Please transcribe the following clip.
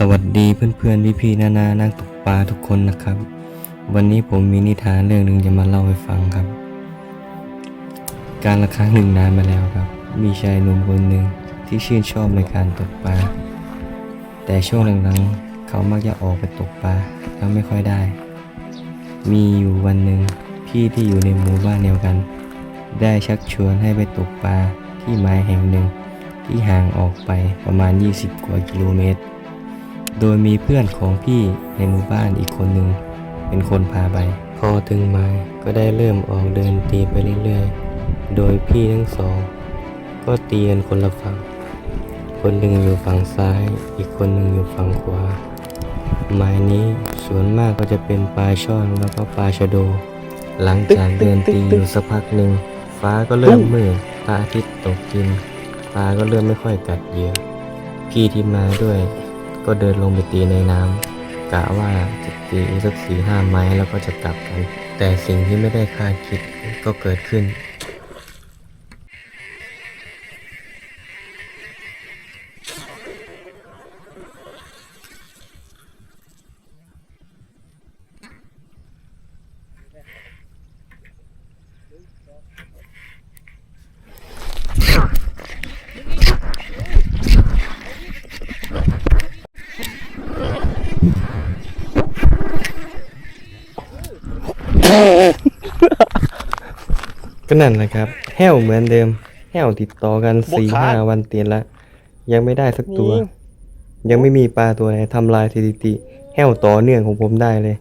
สวัสดีเพื่อนๆพี่ๆนานานักตกปลาทุกคนนะครับ วันนี้ผมมีนิทานเรื่องหนึ่งจะมาเล่าให้ฟังครับ การละครั้งหนึ่งนานมาแล้วครับ มีชายหนุ่มคนหนึ่งที่ชื่นชอบในการตกปลา แต่ช่วงหลังๆเขามักจะออกไปตกปลาแล้วไม่ค่อยได้ มีอยู่วันหนึ่งพี่ที่อยู่ในหมู่บ้านเดียวกัน ได้ชักชวนให้ไปตกปลาที่หมายแห่งหนึ่งที่ห่างออกไปประมาณ 20 กว่ากิโลเมตร โดยมีเพื่อนของพี่ในหมู่บ้านอีกคนหนึ่งเป็นคนพาไป พอถึงหมาก็ได้เริ่มออกเดินตีไปเรื่อยๆ โดยพี่ทั้งสอง ก็ตีกันคนละฝั่ง คนหนึ่งอยู่ฝั่งซ้าย อีกคนหนึ่งอยู่ฝั่งขวาหมายนี้ส่วนมากก็จะเป็นปลาช่อนแล้วก็ปลาชะโด หลังจากเดินตีอยู่สักพักหนึ่งฟ้าก็เริ่มมืดพระอาทิตย์ตกดินปลาก็เริ่มไม่ค่อยกัดเหยื่อพี่ที่มาด้วย ก็เดินลงไปตีในน้ำกะว่าจะตีสักสี่ห้าไม้แล้วก็จะกลับกัน แต่สิ่งที่ไม่ได้คาดคิดก็เกิดขึ้น ก็นั่นแหละครับ แห้วเหมือนเดิม แห้วติดต่อกันบวกสี่ขาห้าวันเตียนละ ยังไม่ได้สักตัว ยังไม่มีปลาตัวไหนทำลายสถิติ แห้วต่อเนื่องของผมได้เลย